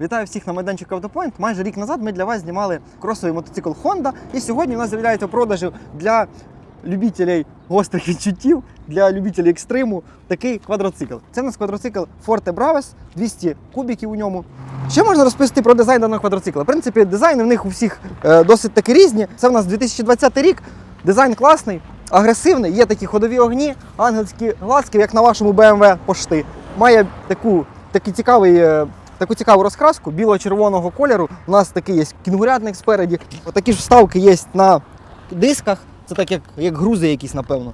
Вітаю всіх на майданчику Автопоінт. Майже рік назад ми для вас знімали кросовий мотоцикл Honda. І сьогодні у нас з'являється в продажу для любителів гострих відчуттів, для любителів екстриму такий квадроцикл. Це у нас квадроцикл Forte Braves, 200 кубіків у ньому. Що можна розповісти про дизайн даного квадроцикла? В принципі, дизайни в них у всіх е, досить таки різні. Це в нас 2020 рік. Дизайн класний, агресивний, є такі ходові огні, ангельські глазки, як на вашому BMW пошти. Має таку, такий цікавий, е, таку цікаву розкраску біло-червоного кольору. У нас такий є кінгурятник спереді. Отакі ж вставки є на дисках. Це так як, як грузи якісь, напевно.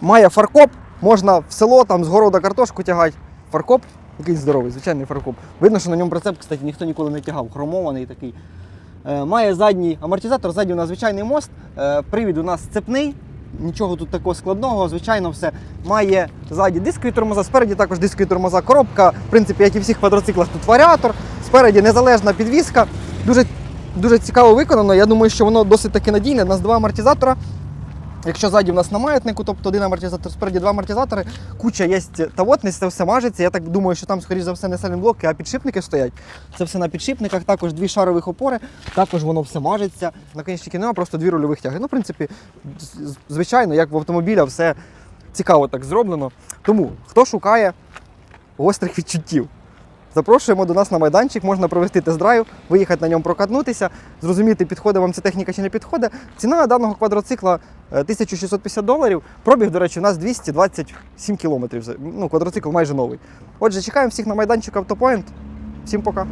Має фаркоп, можна в село там з города картошку тягати. Фаркоп, який здоровий, звичайний фаркоп. Видно, що на ньому прицеп, кстати, ніхто ніколи не тягав, хромований такий. Е, має задній амортизатор, ззаді у нас звичайний мост. Е, привід у нас цепний. Нічого тут такого складного, звичайно, все. Має ззаді дискові тормоза, спереді також дискові тормоза, коробка. В принципі, як і в всіх квадроциклах, тут варіатор. Спереді незалежна підвіска. Дуже, дуже цікаво виконано. Я думаю, що воно досить таки надійне. У нас два амортизатора. Якщо ззаді в нас на маятнику, тобто один амортизатор, спереді два амортизатори, куча є тавотність, це все мажеться. Я так думаю, що там, скоріш за все, не сайлентблоки, а підшипники стоять. Це все на підшипниках, також дві шарових опори, також воно все мажеться. Наконечники немає, просто дві рульових тяги. Ну, в принципі, звичайно, як в автомобіля, все цікаво так зроблено. Тому хто шукає гострих відчуттів, Запрошуємо до нас на майданчик, можна провести тест-драйв, виїхати на ньому прокатнутися, зрозуміти, підходить вам ця техніка чи не підходить. Ціна даного квадроцикла е, 1650 доларів. Пробіг, до речі, у нас 227 кілометрів. Ну, квадроцикл майже новий. Отже, чекаємо всіх на майданчик Автопоінт. Всім пока.